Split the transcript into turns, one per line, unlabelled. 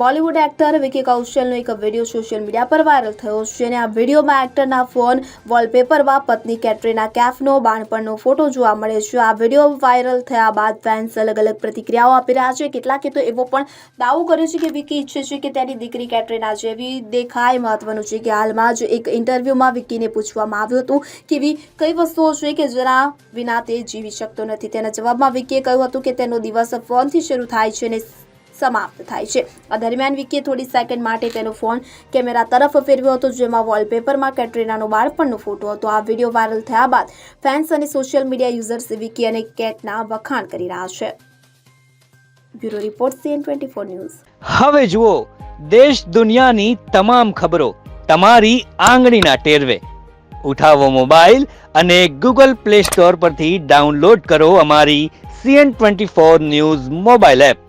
Bollywood actor Vicky કૌશલનો એક video social media પર વાયરલ થયો છે અને આ વિડીયોમાં એક્ટરના ફોન, વોલપેપરમાં પત્ની કેટરીના કેફનો, બાળપણનો ફોટો જોવા મળે છે. આ વીડિયો વાયરલ થયા બાદ ફેન્સ અલગ અલગ પ્રતિક્રિયાઓ આપી રહ્યા છે. કેટલાકે તો એવો પણ દાવો કર્યો છે કે વિકી ઈચ્છે છે કે તેની દીકરી કેટરીના જેવી દેખાય. મહત્વનું છે કે હાલમાં જ એક ઇન્ટરવ્યૂમાં વિકીને પૂછવામાં આવ્યું હતું કે એવી કઈ વસ્તુઓ છે કે જેના વિના તે જીવી શકતો નથી. તેના જવાબમાં વિકીએ કહ્યું હતું કે તેનો દિવસ ફોનથી શરૂ થાય છે અને સમાપ્ત થાય છે. આ દરમિયાન વિકીએ થોડી સેકન્ડ માટે તેનો ફોન કેમેરા તરફ ફેરવ્યો હતો, જેમાં વોલપેપરમાં કેટરીનાનો બાળપણનો ફોટો હતો. આ વીડિયો વાયરલ થયા બાદ ફેન્સ અને સોશિયલ મીડિયા યુઝર્સ વિકી અને કેટના વખાણ કરી રહ્યા છે. Bureau report CN twenty four news.
હવે જુઓ, દેશ દુનિયાની તમામ ખબરો તમારી આંગળીના ટેરવે. ઉઠાવો મોબાઈલ અને ગૂગલ પ્લે સ્ટોર પરથી ડાઉનલોડ કરો અમારી CN twenty four news mobile app.